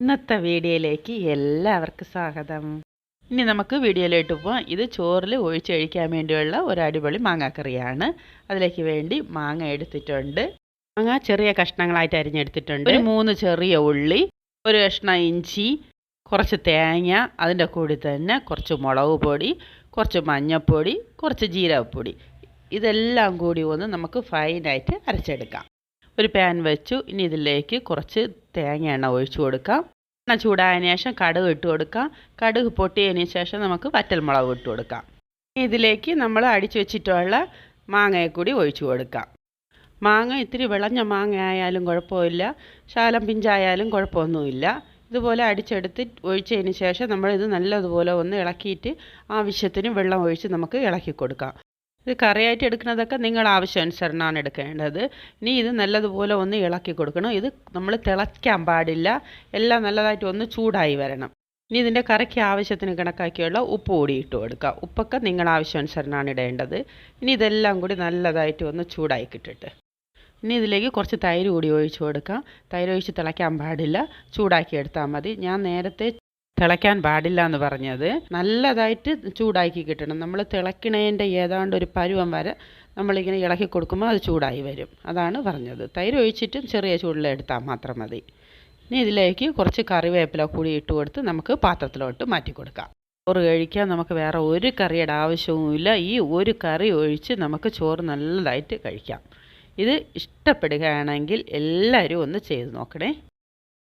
ഇന്നത്തെ വീഡിയോയിലേക്ക് എല്ലാവർക്കും സ്വാഗതം. ഇനി നമുക്ക് വീഡിയോയിലോട്ട് പോവാം. ഇത് ചോറിൽ ഒഴിച്ച് കഴിക്കാൻ വേണ്ടിയുള്ള ഒരു അടിപൊളി മാങ്ങാക്കറിയാണ്. അതിലേക്ക് വേണ്ടി മാങ്ങ എടുത്തിട്ടുണ്ട്. മാങ്ങ ചെറിയ കഷ്ണങ്ങളായിട്ട് അരിഞ്ഞെടുത്തിട്ടുണ്ട്. ഒരു മൂന്ന് ചെറിയ ഉള്ളി ഒരു കഷ്ണം ഇഞ്ചി കുറച്ച് തേങ്ങ അതിന്റെ കൂടി തന്നെ കുറച്ച് മുളക് പൊടി കുറച്ച് മഞ്ഞൾപ്പൊടി കുറച്ച് ജീരകപ്പൊടി. ഇതെല്ലാം കൂടി ഒന്ന് നമുക്ക് ഫൈനായിട്ട് അരച്ചെടുക്കാം. ഒരു പാൻ വെച്ചു. ഇനി ഇതിലേക്ക് കുറച്ച് തേങ്ങ എണ്ണ ഒഴിച്ചു കൊടുക്കാം. എണ്ണ ചൂടായതിനു ശേഷം കടുക് ഇട്ട് കൊടുക്കാം. കടുക് പൊട്ടിയതിന് ശേഷം നമുക്ക് വറ്റൽമുളക് ഇട്ട് കൊടുക്കാം. ഇതിലേക്ക് നമ്മൾ അടിച്ചു വെച്ചിട്ടുള്ള മാങ്ങയെ കൂടി ഒഴിച്ചു കൊടുക്കാം. മാങ്ങ ഇത്തിരി വിളഞ്ഞ മാങ്ങ ആയാലും കുഴപ്പമില്ല. ശാലം പിഞ്ചായാലും കുഴപ്പമൊന്നുമില്ല. ഇതുപോലെ അടിച്ചെടുത്ത് ഒഴിച്ചതിന് ശേഷം നമ്മളിത് നല്ലതുപോലെ ഒന്ന് ഇളക്കിയിട്ട് ആവശ്യത്തിന് വെള്ളം ഒഴിച്ച് നമുക്ക് ഇളക്കി കൊടുക്കാം. ഇത് കറിയായിട്ട് എടുക്കുന്നതൊക്കെ നിങ്ങൾ ആവശ്യാനുസരണമാണ് എടുക്കേണ്ടത്. ഇനി ഇത് നല്ലതുപോലെ ഒന്ന് ഇളക്കി കൊടുക്കണം. ഇത് നമ്മൾ തിളയ്ക്കാൻ പാടില്ല. എല്ലാം നല്ലതായിട്ട് ഒന്ന് ചൂടായി വരണം. ഇനി ഇതിന്റെ കറിക്ക് ആവശ്യത്തിന് കണക്കാക്കിയുള്ള ഉപ്പ് കൂടി ഇട്ട് കൊടുക്കുക. ഉപ്പൊക്കെ നിങ്ങൾ ആവശ്യാനുസരണമാണ് ഇടേണ്ടത്. ഇനി ഇതെല്ലാം കൂടി നല്ലതായിട്ട് ഒന്ന് ചൂടായി കിട്ടിട്ട്. ഇനി ഇതിലേക്ക് കുറച്ച് തൈര് കൂടി ഒഴിച്ച് കൊടുക്കാം. തൈര് ഒഴിച്ച് തിളയ്ക്കാൻ പാടില്ല. ചൂടാക്കി എടുത്താൽ മതി. ഞാൻ നേരത്തെ തിളയ്ക്കാൻ പാടില്ല എന്ന് പറഞ്ഞത്. നല്ലതായിട്ട് ചൂടാക്കി കിട്ടണം. നമ്മൾ തിളക്കണേന്റെ ഏതാണ്ട് ഒരു പരുവം വരെ നമ്മളിങ്ങനെ ഇളക്കി കൊടുക്കുമ്പോൾ അത് ചൂടായി വരും. അതാണ് പറഞ്ഞത്. തൈര് ഒഴിച്ചിട്ടും ചെറിയ ചൂടിൽ എടുത്താൽ മാത്രം മതി. ഇനി ഇതിലേക്ക് കുറച്ച് കറിവേപ്പില കൂടി ഇട്ട് കൊടുത്ത് നമുക്ക് പാത്രത്തിലോട്ട് മാറ്റി കൊടുക്കാം. ചോറ് കഴിക്കാൻ നമുക്ക് വേറെ ഒരു കറിയുടെ ആവശ്യവുമില്ല. ഈ ഒരു കറി ഒഴിച്ച് നമുക്ക് ചോറ് നല്ലതായിട്ട് കഴിക്കാം. ഇത് ഇഷ്ടപ്പെടുകയാണെങ്കിൽ എല്ലാവരും ഒന്ന് ചെയ്ത് നോക്കണേ.